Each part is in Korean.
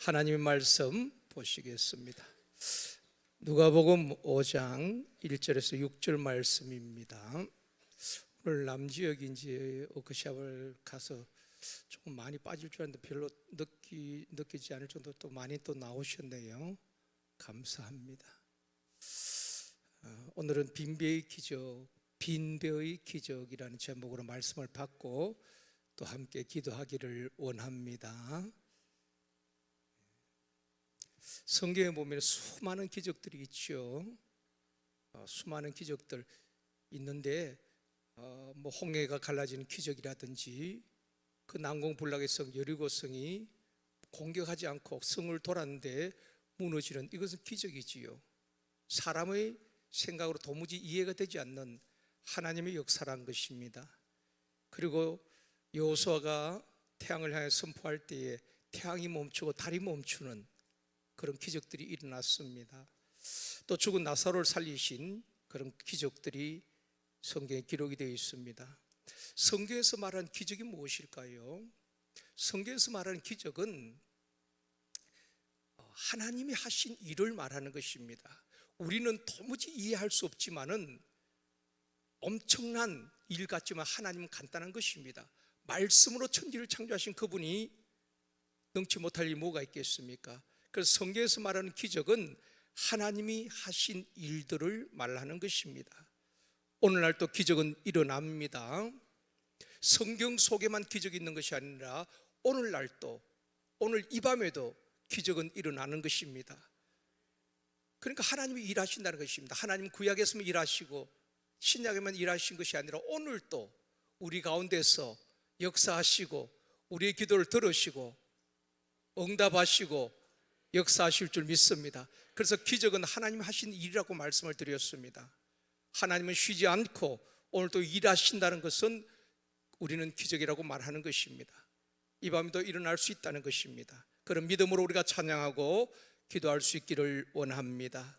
하나님의 말씀 보시겠습니다. 누가복음 5장 1절에서 6절 말씀입니다. 오늘 남지역인지 워크숍을 가서 조금 많이 빠질 줄 알았는데 별로 느끼, 느끼지 않을 정도 또 많이 또 나오셨네요. 감사합니다. 어, 오늘은 빈배의 기적, 빈배의 기적이라는 제목으로 말씀을 받고 또 함께 기도하기를 원합니다. 성경에 보면 수많은 기적들이 있죠. 어, 수많은 기적들 있는데 어, 뭐 홍해가 갈라지는 기적이라든지 그 난공불락의 성 여리고성이 공격하지 않고 성을 돌았는데 무너지는 이것은 기적이지요. 사람의 생각으로 도무지 이해가 되지 않는 하나님의 역사란 것입니다. 그리고 여호수아가 태양을 향해 선포할 때에 태양이 멈추고 달이 멈추는 그런 기적들이 일어났습니다. 또 죽은 나사로를 살리신 그런 기적들이 성경에 기록이 되어 있습니다. 성경에서 말하는 기적이 무엇일까요? 성경에서 말하는 기적은 하나님이 하신 일을 말하는 것입니다. 우리는 도무지 이해할 수 없지만은 엄청난 일 같지만 하나님은 간단한 것입니다. 말씀으로 천지를 창조하신 그분이 능치 못할 일이 뭐가 있겠습니까? 그래서 성경에서 말하는 기적은 하나님이 하신 일들을 말하는 것입니다. 오늘날 또 기적은 일어납니다. 성경 속에만 기적이 있는 것이 아니라 오늘날 또 오늘 이 밤에도 기적은 일어나는 것입니다. 그러니까 하나님이 일하신다는 것입니다. 하나님 구약에서만 일하시고 신약에만 일하신 것이 아니라 오늘 또 우리 가운데서 역사하시고 우리의 기도를 들으시고 응답하시고 역사하실 줄 믿습니다. 그래서 기적은 하나님 하신 일이라고 말씀을 드렸습니다. 하나님은 쉬지 않고 오늘도 일하신다는 것은 우리는 기적이라고 말하는 것입니다. 이 밤에도 일어날 수 있다는 것입니다. 그런 믿음으로 우리가 찬양하고 기도할 수 있기를 원합니다.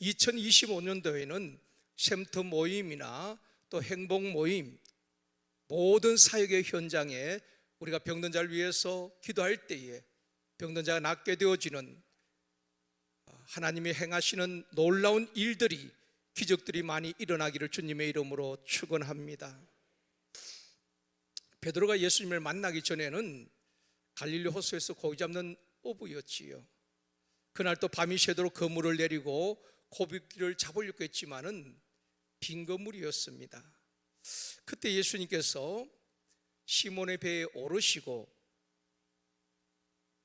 2025년도에는 샘터 모임이나 또 행복 모임 모든 사역의 현장에 우리가 병든 자를 위해서 기도할 때에 병든 자가 낫게 되어지는 하나님이 행하시는 놀라운 일들이 기적들이 많이 일어나기를 주님의 이름으로 축원합니다. 베드로가 예수님을 만나기 전에는 갈릴리 호수에서 고기 잡는 어부였지요. 그날 또 밤이 새도록 그물을 내리고 고기를 잡으려고 했지만은 빈 그물이었습니다. 그때 예수님께서 시몬의 배에 오르시고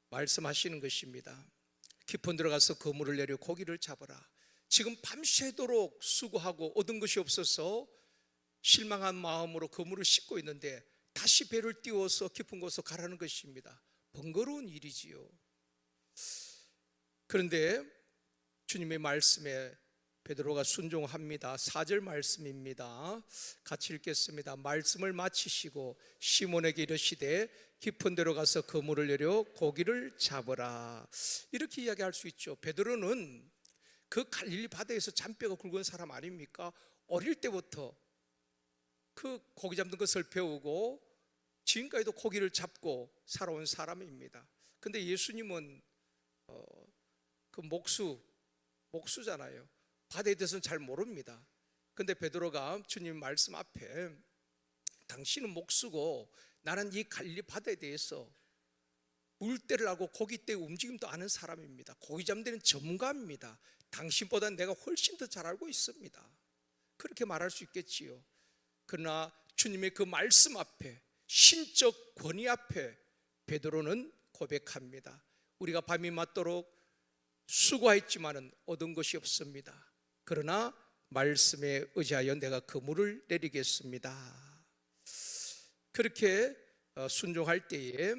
말씀하시는 것입니다. 깊은 들어가서 그물을 내려 고기를 잡아라. 지금 밤새도록 수고하고 얻은 것이 없어서 실망한 마음으로 그물을 씻고 있는데 다시 배를 띄워서 깊은 곳으로 가라는 것입니다. 번거로운 일이지요. 그런데 주님의 말씀에 베드로가 순종합니다. 4절 말씀입니다. 같이 읽겠습니다. 말씀을 마치시고 시몬에게 이르시되 깊은 데로 가서 그물을 내려 고기를 잡으라. 이렇게 이야기할 수 있죠. 베드로는 그 갈릴리 바다에서 잔뼈가 굵은 사람 아닙니까? 어릴 때부터 그 고기 잡는 것을 배우고 지금까지도 고기를 잡고 살아온 사람입니다. 근데 예수님은 어, 그 목수 목수잖아요. 바다에 대해서는 잘 모릅니다. 근데 베드로가 주님 말씀 앞에 당신은 목수고 나는 이 갈릴리 바다에 대해서 물때를 알고 고기떼 움직임도 아는 사람입니다. 고기 데는 전문가입니다. 당신보다 내가 훨씬 더 잘 알고 있습니다. 그렇게 말할 수 있겠지요. 그러나 주님의 그 말씀 앞에 신적 권위 앞에 베드로는 고백합니다. 우리가 밤이 맞도록 수고했지만은 얻은 것이 없습니다. 그러나 말씀에 의지하여 내가 그 물을 내리겠습니다. 그렇게 어, 순종할 때에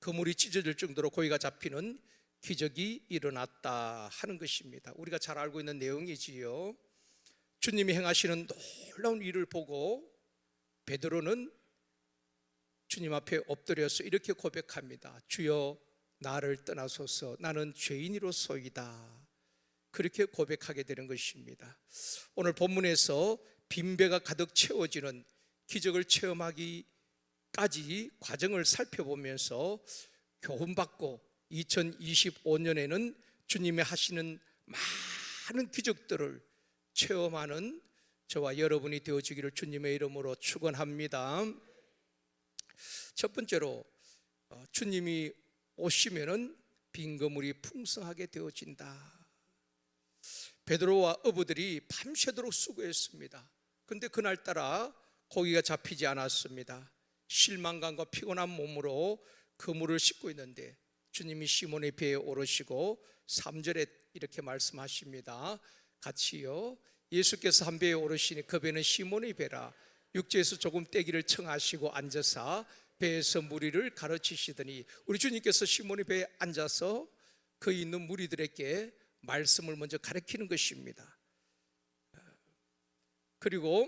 그 물이 찢어질 정도로 고기가 잡히는 기적이 일어났다 하는 것입니다. 우리가 잘 알고 있는 내용이지요. 주님이 행하시는 놀라운 일을 보고 베드로는 주님 앞에 엎드려서 이렇게 고백합니다. 주여 나를 떠나소서 나는 죄인이로소이다. 그렇게 고백하게 되는 것입니다. 오늘 본문에서 빈배가 가득 채워지는 기적을 체험하기 까지 과정을 살펴보면서 교훈받고 2025년에는 주님의 하시는 많은 기적들을 체험하는 저와 여러분이 되어지기를 주님의 이름으로 축원합니다. 첫 번째로 어, 주님이 오시면은 빈 그물이 풍성하게 되어진다. 베드로와 어부들이 밤새도록 수고했습니다. 근데 그날따라 고기가 잡히지 않았습니다. 실망감과 피곤한 몸으로 그물을 싣고 있는데 주님이 시몬의 배에 오르시고 3절에 이렇게 말씀하십니다. 같이요. 예수께서 한 배에 오르시니 그 배는 시몬의 배라. 육지에서 조금 떼기를 청하시고 앉아서 배에서 무리를 가르치시더니 우리 주님께서 시몬의 배에 앉아서 그 있는 무리들에게 말씀을 먼저 가르치는 것입니다. 그리고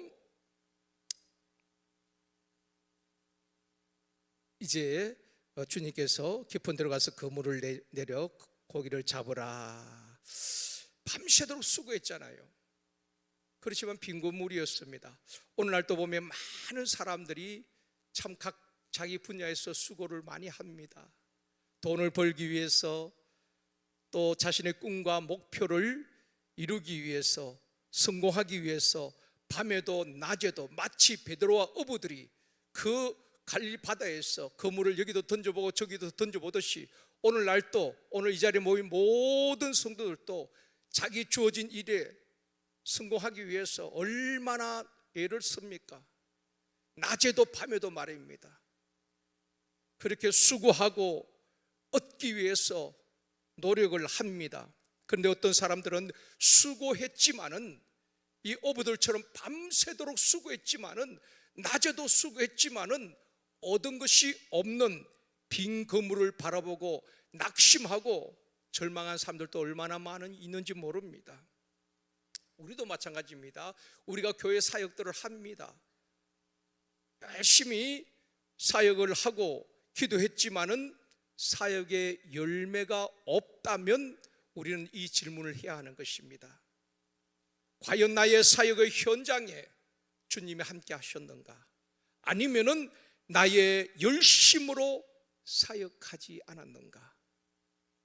이제 어, 주님께서 깊은 데로 가서 그물을 내- 내려 고기를 잡으라. 밤새도록 수고했잖아요. 그렇지만 빈 그물이었습니다. 오늘날 또 보면 많은 사람들이 참 각 자기 분야에서 수고를 많이 합니다. 돈을 벌기 위해서 또 자신의 꿈과 목표를 이루기 위해서 성공하기 위해서 밤에도 낮에도 마치 베드로와 어부들이 그 갈릴 바다에서 그물을 여기도 던져보고 저기도 던져보듯이 오늘날도 오늘 이 자리에 모인 모든 성도들도 자기 주어진 일에 성공하기 위해서 얼마나 애를 씁니까? 낮에도 밤에도 말입니다. 그렇게 수고하고 얻기 위해서 노력을 합니다. 그런데 어떤 사람들은 수고했지만은 이 어부들처럼 밤새도록 수고했지만은 낮에도 수고했지만은 얻은 것이 없는 빈 그물을 바라보고 낙심하고 절망한 사람들도 얼마나 많은 있는지 모릅니다. 우리도 마찬가지입니다. 우리가 교회 사역들을 합니다. 열심히 사역을 하고 기도했지만은 사역의 열매가 없다면 우리는 이 질문을 해야 하는 것입니다. 과연 나의 사역의 현장에 주님이 함께 하셨는가? 아니면은 나의 열심으로 사역하지 않았는가?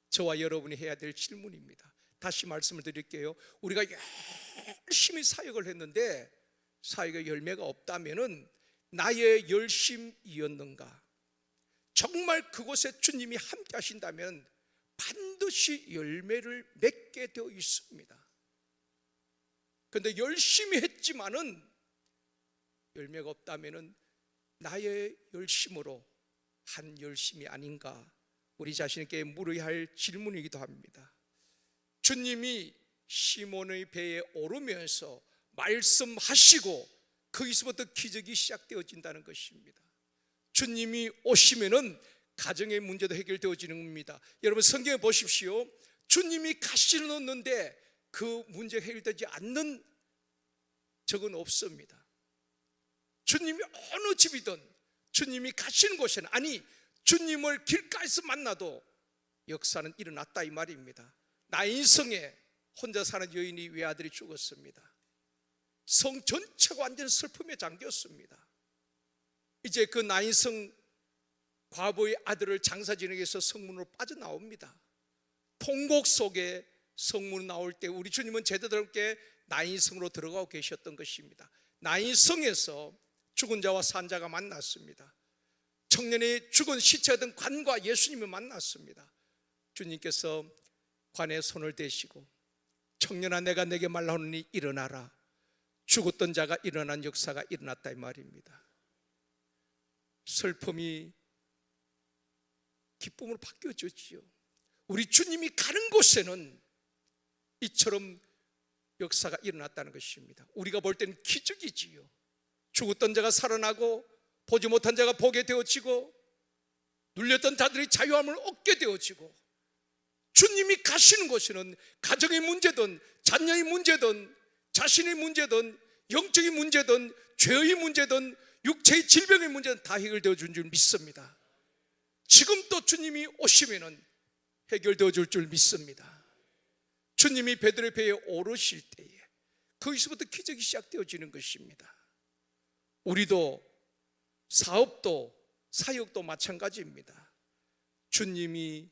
저와 여러분이 해야 될 질문입니다. 다시 말씀을 드릴게요. 우리가 열심히 사역을 했는데 사역의 열매가 없다면은 나의 열심이었는가? 정말 그곳에 주님이 함께 하신다면 반드시 열매를 맺게 되어 있습니다. 그런데 열심히 했지만은 열매가 없다면은 나의 열심으로 한 열심이 아닌가 우리 자신에게 물어야 할 질문이기도 합니다. 주님이 시몬의 배에 오르면서 말씀하시고 거기서부터 기적이 시작되어진다는 것입니다. 주님이 오시면은 가정의 문제도 해결되어지는 겁니다. 여러분 성경에 보십시오. 주님이 가시는 없는데 그 문제 해결되지 않는 적은 없습니다. 주님이 어느 집이든 주님이 가시는 곳에는 아니 주님을 길가에서 만나도 역사는 일어났다 이 말입니다. 나인성에 혼자 사는 여인이 외아들이 죽었습니다. 성 전체가 완전 슬픔에 잠겼습니다. 이제 그 나인성 과부의 아들을 장사지내기에서 성문으로 빠져나옵니다. 통곡 속에 성문 나올 때 우리 주님은 제자들께 나인성으로 들어가고 계셨던 것입니다. 나인성에서 죽은 자와 산 자가 만났습니다. 청년이 죽은 시체든 관과 예수님을 만났습니다. 주님께서 관에 손을 대시고 청년아 내가 내게 말하노니 일어나라. 죽었던 자가 일어난 역사가 일어났다 이 말입니다. 슬픔이 기쁨으로 바뀌어졌지요. 우리 주님이 가는 곳에는 이처럼 역사가 일어났다는 것입니다. 우리가 볼 때는 기적이지요. 죽었던 자가 살아나고 보지 못한 자가 보게 되어지고 눌렸던 자들이 자유함을 얻게 되어지고 주님이 가시는 곳에는 가정의 문제든 자녀의 문제든 자신의 문제든 영적인 문제든 죄의 문제든 육체의 질병의 문제는 다 해결되어 준 줄 믿습니다. 지금 또 주님이 오시면은 해결되어 줄 줄 믿습니다. 주님이 베드로의 배에 오르실 때에 거기서부터 기적이 시작되어지는 것입니다. 우리도 사업도 사역도 마찬가지입니다. 주님이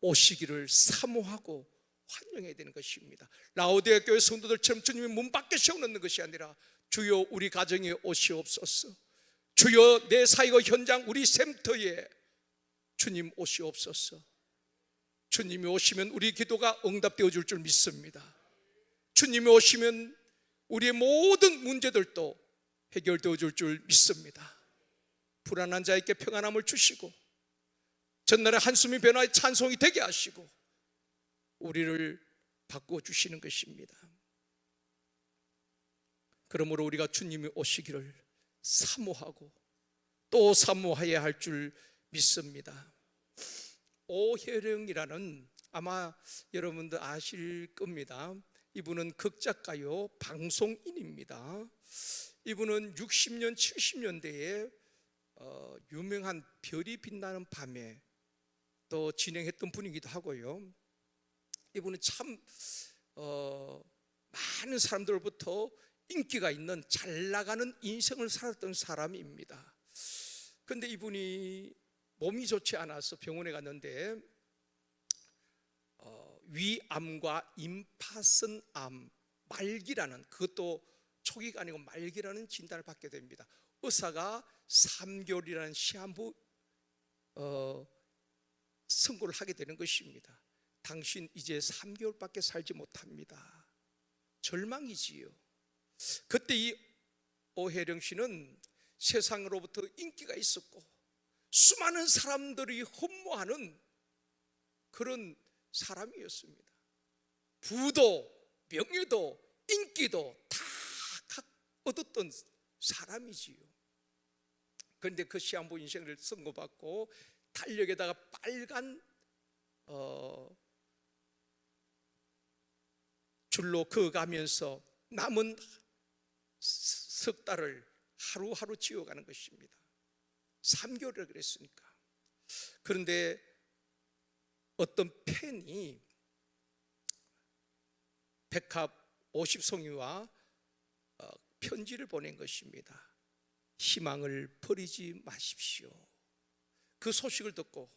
오시기를 사모하고 환영해야 되는 것입니다. 라오디아 교회 성도들처럼 주님이 문 밖에 세워놓는 것이 아니라 주여 우리 가정에 오시옵소서. 주여 내 사이고 현장 우리 샘터에 주님 오시옵소서. 주님이 오시면 우리 기도가 응답되어 줄 줄 믿습니다. 주님이 오시면 우리의 모든 문제들도 해결되어 줄 줄 믿습니다. 불안한 자에게 평안함을 주시고 전날의 한숨이 변화의 찬송이 되게 하시고 우리를 바꿔 주시는 것입니다. 그러므로 우리가 주님이 오시기를 사모하고 또 사모해야 할 줄 믿습니다. 오혜령이라는 아마 여러분들 아실 겁니다. 이분은 극작가요 방송인입니다. 이분은 60년 70년대에 어, 유명한 별이 빛나는 밤에 또 진행했던 분이기도 하고요. 이분은 참 어, 많은 사람들로부터 인기가 있는 잘 나가는 인생을 살았던 사람입니다. 근데 이분이 몸이 좋지 않아서 병원에 갔는데 어, 위암과 임파선암 말기라는 그것도 초기가 아니고 말기라는 진단을 받게 됩니다. 의사가 3개월이라는 시한부 어, 선고를 하게 되는 것입니다. 당신 이제 3개월밖에 살지 못합니다. 절망이지요. 그때 이 오혜령 씨는 세상으로부터 인기가 있었고 수많은 사람들이 흠모하는 그런 사람이었습니다. 부도, 명예도, 인기도 다 얻었던 사람이지요. 그런데 그 시한부 인생을 선고받고 달력에다가 빨간 어, 줄로 그어가면서 남은 석 달을 하루하루 지어가는 것입니다. 3개월을 그랬으니까. 그런데 어떤 팬이 백합 50송이와 어, 편지를 보낸 것입니다. 희망을 버리지 마십시오. 그 소식을 듣고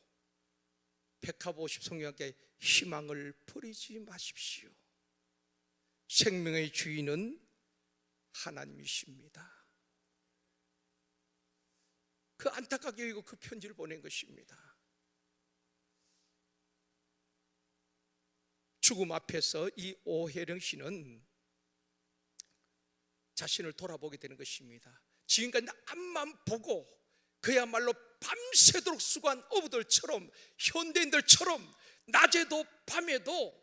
백합 50송이에게 희망을 버리지 마십시오. 생명의 주인은 하나님이십니다. 그 안타깝게 여기고 그 편지를 보낸 것입니다. 죽음 앞에서 이 오혜령 씨는 자신을 돌아보게 되는 것입니다. 지금까지 앞만 보고 그야말로 밤새도록 수고한 어부들처럼 현대인들처럼 낮에도 밤에도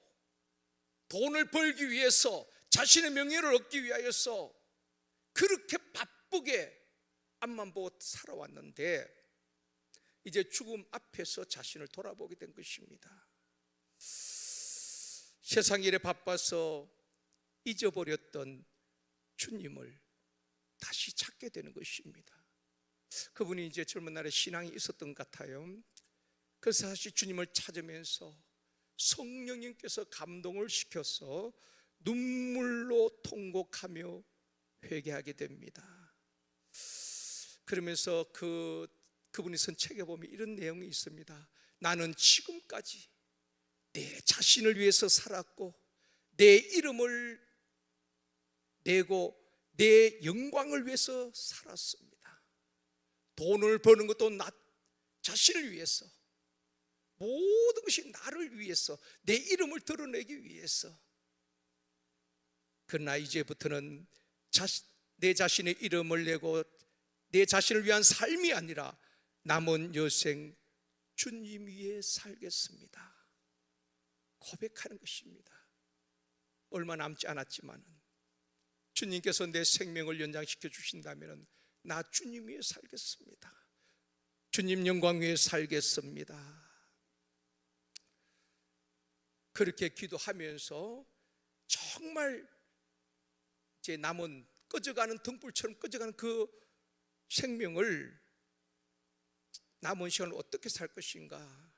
돈을 벌기 위해서 자신의 명예를 얻기 위하여서 그렇게 바쁘게 앞만 보고 살아왔는데 이제 죽음 앞에서 자신을 돌아보게 된 것입니다. 세상 일에 바빠서 잊어버렸던 주님을 다시 찾게 되는 것입니다. 그분이 이제 젊은 날에 신앙이 있었던 것 같아요. 그래서 다시 주님을 찾으면서 성령님께서 감동을 시켜서 눈물로 통곡하며 회개하게 됩니다. 그러면서 그 그분이 쓴 책에 보면 이런 내용이 있습니다. 나는 지금까지 내 자신을 위해서 살았고 내 이름을 내고 내 영광을 위해서 살았습니다. 돈을 버는 것도 나 자신을 위해서 모든 것이 나를 위해서 내 이름을 드러내기 위해서 그러나 이제부터는 자신, 내 자신의 이름을 내고 내 자신을 위한 삶이 아니라 남은 여생 주님 위에 살겠습니다. 고백하는 것입니다. 얼마 남지 않았지만 주님께서 내 생명을 연장시켜 주신다면 나 주님 위에 살겠습니다. 주님 영광 위에 살겠습니다. 그렇게 기도하면서 정말 이제 남은 꺼져가는 등불처럼 꺼져가는 그 생명을 남은 시간을 어떻게 살 것인가.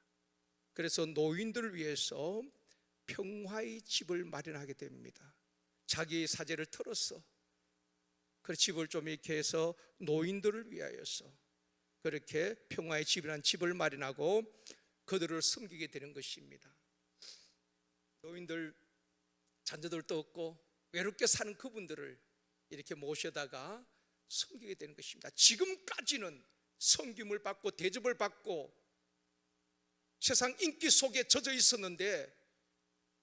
그래서 노인들을 위해서 평화의 집을 마련하게 됩니다. 자기의 사제를 털어서 그 집을 좀 이렇게 해서 노인들을 위하여서 그렇게 평화의 집이라는 집을 마련하고 그들을 섬기게 되는 것입니다. 노인들 자녀들도 없고 외롭게 사는 그분들을 이렇게 모셔다가 섬기게 되는 것입니다. 지금까지는 섬김을 받고 대접을 받고 세상 인기 속에 젖어 있었는데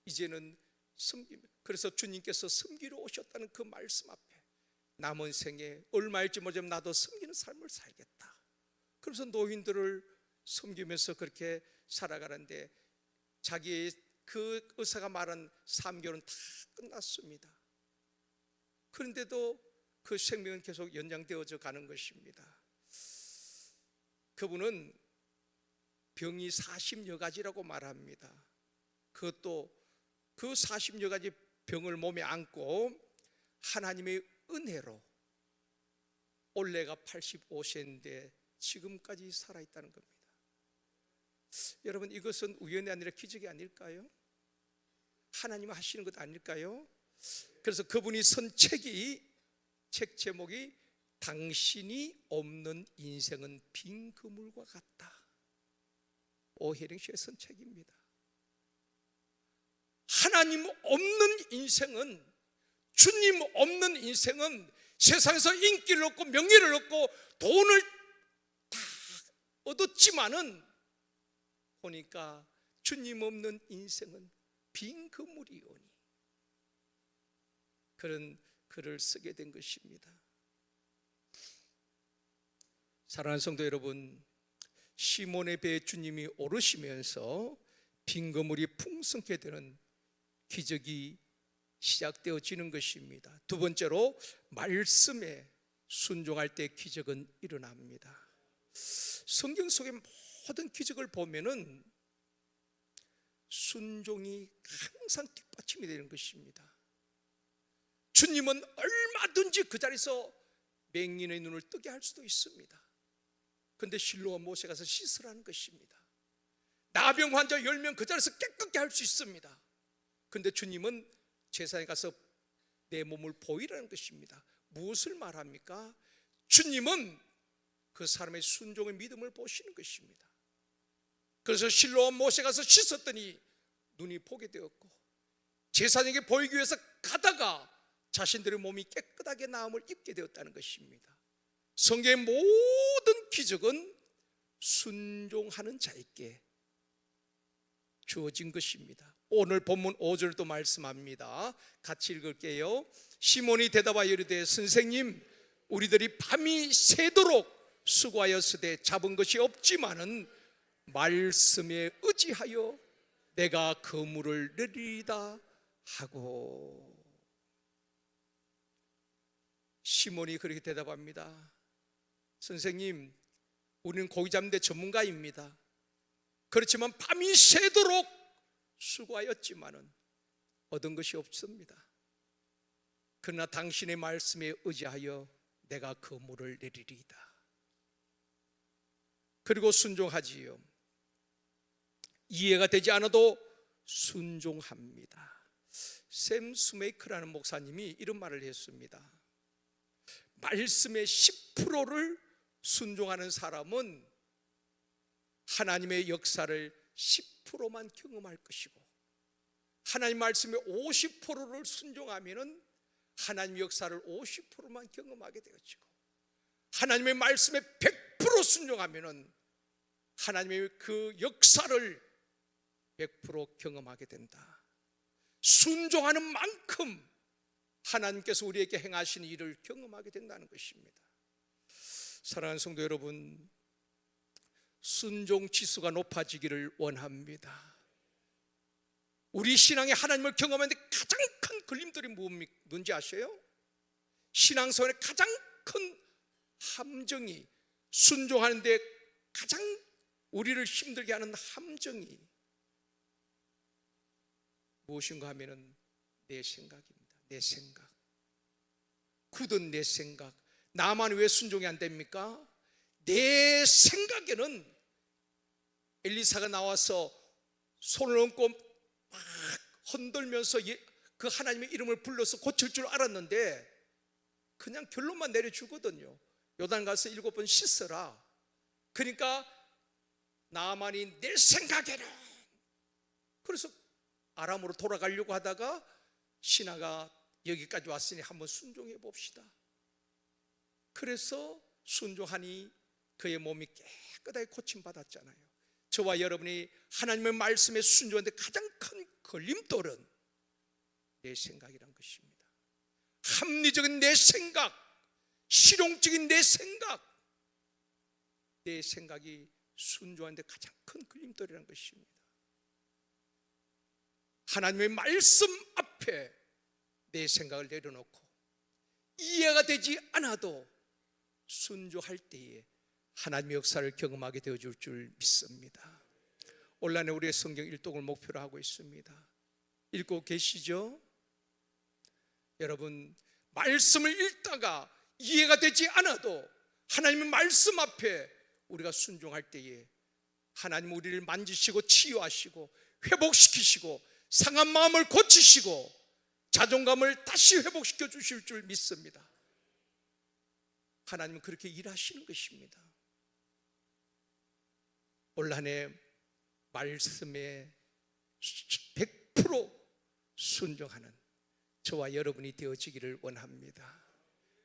이제는 섬김 그래서 주님께서 섬기러 오셨다는 그 말씀 앞에 남은 생에 얼마일지 모르지만 나도 섬기는 삶을 살겠다. 그래서 노인들을 섬기면서 그렇게 살아가는데 자기의 그 의사가 말한 3개월은 다 끝났습니다. 그런데도 그 생명은 계속 연장되어져 가는 것입니다. 그분은 병이 40여 가지라고 말합니다. 그것도 그 40여 가지 병을 몸에 안고 하나님의 은혜로 올해가 85세인데 지금까지 살아있다는 겁니다. 여러분 이것은 우연이 아니라 기적이 아닐까요? 하나님 하시는 것 아닐까요? 그래서 그분이 선 책이 책 제목이 당신이 없는 인생은 빈 그물과 같다. 오혜령 씨의 선 책입니다. 하나님 없는 인생은 주님 없는 인생은 세상에서 인기를 얻고 명예를 얻고 돈을 다 얻었지만은 보니까 주님 없는 인생은 빈 그물이 오니 그런 글을 쓰게 된 것입니다. 사랑하는 성도 여러분, 시몬의 배에 주님이 오르시면서 빈 그물이 풍성케 되는 기적이 시작되어지는 것입니다. 두 번째로 말씀에 순종할 때 기적은 일어납니다. 성경 속의 모든 기적을 보면은 순종이 항상 뒷받침이 되는 것입니다. 주님은 얼마든지 그 자리에서 맹인의 눈을 뜨게 할 수도 있습니다. 근데 실로와 모세 가서 씻으라는 것입니다. 나병 환자 10명 그 자리에서 깨끗게 할 수 있습니다. 근데 주님은 제사에 가서 내 몸을 보이라는 것입니다. 무엇을 말합니까? 주님은 그 사람의 순종의 믿음을 보시는 것입니다. 그래서 실로와 모세 가서 씻었더니 눈이 보게 되었고 제사장에게 보이기 위해서 가다가 자신들의 몸이 깨끗하게 나음을 입게 되었다는 것입니다. 성경의 모든 기적은 순종하는 자에게 주어진 것입니다. 오늘 본문 5절도 말씀합니다. 같이 읽을게요. 시몬이 대답하여 이르되 선생님 우리들이 밤이 새도록 수고하였으되 잡은 것이 없지만은 말씀에 의지하여 내가 그물을 내리다 하고 시몬이 그렇게 대답합니다. 선생님, 우리는 고기 잡는 데 전문가입니다. 그렇지만 밤이 새도록 수고하였지만은 얻은 것이 없습니다. 그러나 당신의 말씀에 의지하여 내가 그물을 내리리이다. 그리고 순종하지요. 이해가 되지 않아도 순종합니다. 샘 스메이크라는 목사님이 이런 말을 했습니다. 말씀의 10%를 순종하는 사람은 하나님의 역사를 10%만 경험할 것이고 하나님 말씀의 50%를 순종하면은 하나님 역사를 50%만 경험하게 되어지고 하나님의 말씀에 100% 순종하면은 하나님의 그 역사를 100% 경험하게 된다. 순종하는 만큼 하나님께서 우리에게 행하신 일을 경험하게 된다는 것입니다. 사랑하는 성도 여러분, 순종 지수가 높아지기를 원합니다. 우리 신앙의 하나님을 경험하는데 가장 큰 걸림돌이 뭔지 아세요? 신앙생활의 가장 큰 함정이 순종하는데 가장 우리를 힘들게 하는 함정이 무엇인가 하면은 내 생각입니다. 내 생각. 굳은 내 생각. 나만 왜 순종이 안 됩니까? 내 생각에는 엘리사가 나와서 손을 얹고 막 흔들면서 그 하나님의 이름을 불러서 고칠 줄 알았는데 그냥 결론만 내려주거든요. 요단 가서 일곱 번 씻어라. 그러니까 나만이 내 생각에는 그래서 아람으로 돌아가려고 하다가 신하가 여기까지 왔으니 한번 순종해 봅시다. 그래서 순종하니 그의 몸이 깨끗하게 고침 받았잖아요. 저와 여러분이 하나님의 말씀에 순종하는데 가장 큰 걸림돌은 내 생각이란 것입니다. 합리적인 내 생각, 실용적인 내 생각, 내 생각이 순종하는데 가장 큰 걸림돌이라는 것입니다. 하나님의 말씀 앞에 내 생각을 내려놓고 이해가 되지 않아도 순종할 때에 하나님의 역사를 경험하게 되어줄 줄 믿습니다. 온라인에 우리의 성경 일독을 목표로 하고 있습니다. 읽고 계시죠? 여러분 말씀을 읽다가 이해가 되지 않아도 하나님의 말씀 앞에 우리가 순종할 때에 하나님 우리를 만지시고 치유하시고 회복시키시고 상한 마음을 고치시고 자존감을 다시 회복시켜 주실 줄 믿습니다. 하나님은 그렇게 일하시는 것입니다. 올 한해 말씀에 100% 순종하는 저와 여러분이 되어지기를 원합니다.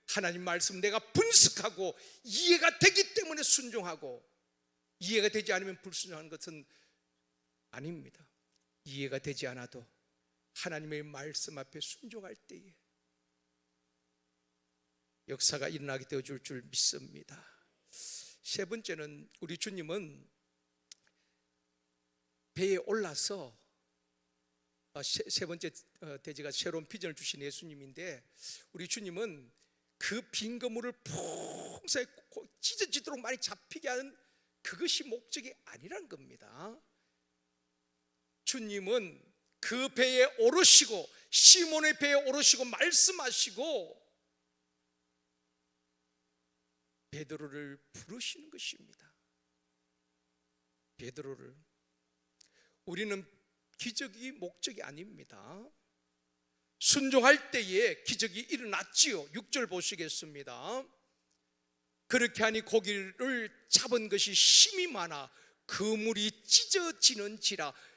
하나님 말씀 내가 분석하고 이해가 되기 때문에 순종하고 이해가 되지 않으면 불순종하는 것은 아닙니다. 이해가 되지 않아도 하나님의 말씀 앞에 순종할 때에 역사가 일어나게 되어 줄 줄 믿습니다. 세 번째는 우리 주님은 배에 올라서 어, 세, 세 번째 어, 대지가 새로운 비전을 주신 예수님인데 우리 주님은 그빈 그물을 풍성히 찢어지도록 많이 잡히게 하는 그것이 목적이 아니란 겁니다. 주님은 그 배에 오르시고 시몬의 배에 오르시고 말씀하시고 베드로를 부르시는 것입니다. 베드로를 우리는 기적이 목적이 아닙니다. 순종할 때에 기적이 일어났지요. 6절 보시겠습니다. 그렇게 하니 고기를 잡은 것이 힘이 많아 그물이 찢어지는지라 그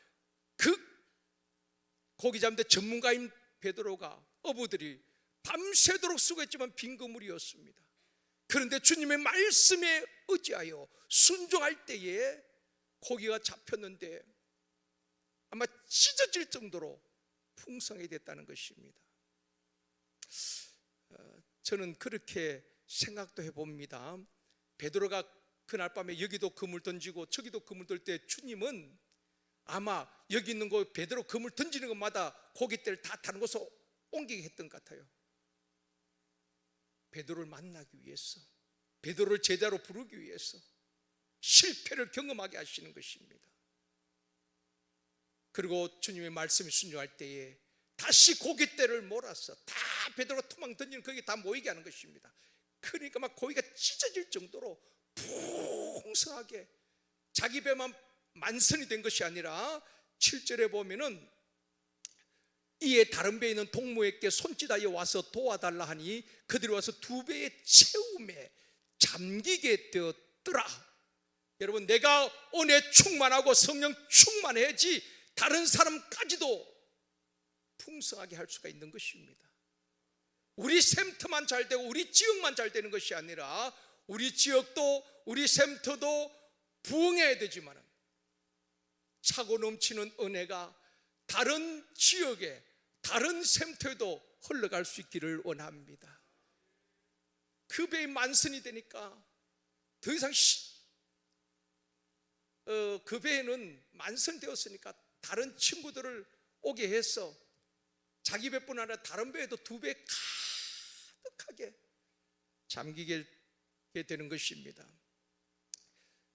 고기 잡는데 전문가인 베드로가 어부들이 밤새도록 수고했지만 빈 그물이었습니다. 그런데 주님의 말씀에 의지하여 순종할 때에 고기가 잡혔는데 아마 찢어질 정도로 풍성이 됐다는 것입니다. 어, 저는 그렇게 생각도 해봅니다. 베드로가 그날 밤에 여기도 그물 던지고 저기도 그물 던때 주님은 아마 여기 있는 거 베드로 그물 던지는 것마다 고깃대를 다 타는 곳으로 옮기게 했던 것 같아요. 베드로를 만나기 위해서, 베드로를 제자로 부르기 위해서 실패를 경험하게 하시는 것입니다. 그리고 주님의 말씀이 순종할 때에 다시 고깃대를 몰아서 다 베드로 토막 던지는 거기 다 모이게 하는 것입니다. 그러니까 막 고기가 찢어질 정도로 풍성하게 자기 배만 만선이 된 것이 아니라 7절에 보면은 이에 다른 배에 있는 동무에게 손짓하여 와서 도와달라 하니 그들이 와서 두 배의 채움에 잠기게 되었더라. 여러분 내가 은혜 충만하고 성령 충만해야지 다른 사람까지도 풍성하게 할 수가 있는 것입니다. 우리 샘터만 잘 되고 우리 지역만 잘 되는 것이 아니라 우리 지역도 우리 샘터도 부흥해야 되지만 차고 넘치는 은혜가 다른 지역에 다른 샘터에도 흘러갈 수 있기를 원합니다. 그 배의 만선이 되니까 더 이상 시, 어, 그 배에는 만선되었으니까 다른 친구들을 오게 해서 자기 배뿐 아니라 다른 배에도 두 배 가득하게 잠기게 되는 것입니다.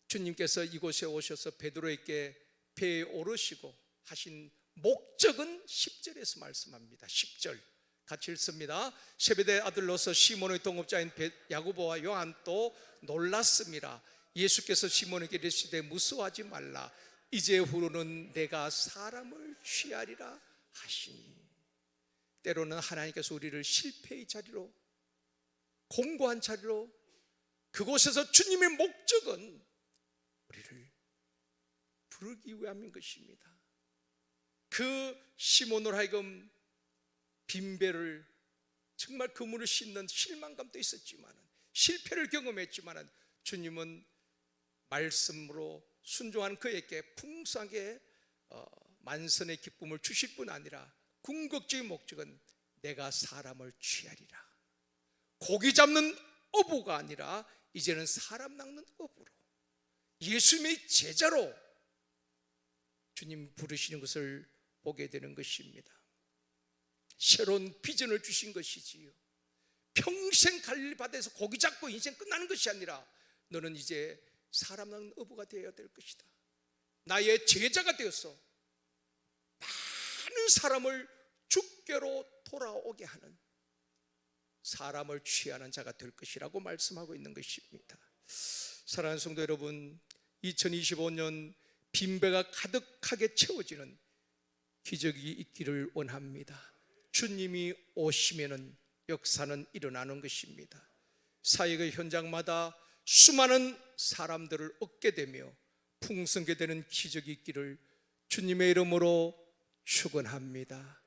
주님께서 이곳에 오셔서 베드로에게 배에 오르시고 하신 목적은 10절에서 말씀합니다. 10절 같이 읽습니다. 세베대 아들로서 시몬의 동업자인 야고보와 요한도 놀랐습니다. 예수께서 시몬에게 이르시되 무서워하지 말라. 이제 후로는 내가 사람을 취하리라 하시니 때로는 하나님께서 우리를 실패의 자리로 공고한 자리로 그곳에서 주님의 목적은 우리를 부르기 위함인 것입니다. 그 시몬으로 하여금 빈배를 정말 그물을 씻는 실망감도 있었지만 실패를 경험했지만 주님은 말씀으로 순종한 그에게 풍성하게 어, 만선의 기쁨을 주실 뿐 아니라 궁극적인 목적은 내가 사람을 취하리라. 고기 잡는 어부가 아니라 이제는 사람 낚는 어부로 예수님의 제자로 주님 부르시는 것을 보게 되는 것입니다. 새로운 비전을 주신 것이지요. 평생 갈릴 바다에서 고기 잡고 인생 끝나는 것이 아니라 너는 이제 사람 낚는 어부가 되어야 될 것이다. 나의 제자가 되어서 많은 사람을 주께로 돌아오게 하는 사람을 취하는 자가 될 것이라고 말씀하고 있는 것입니다. 사랑하는 성도 여러분, 2025년 빈배가 가득하게 채워지는 기적이 있기를 원합니다. 주님이 오시면은 역사는 일어나는 것입니다. 사역의 현장마다 수많은 사람들을 얻게 되며 풍성게 되는 기적이 있기를 주님의 이름으로 축원합니다.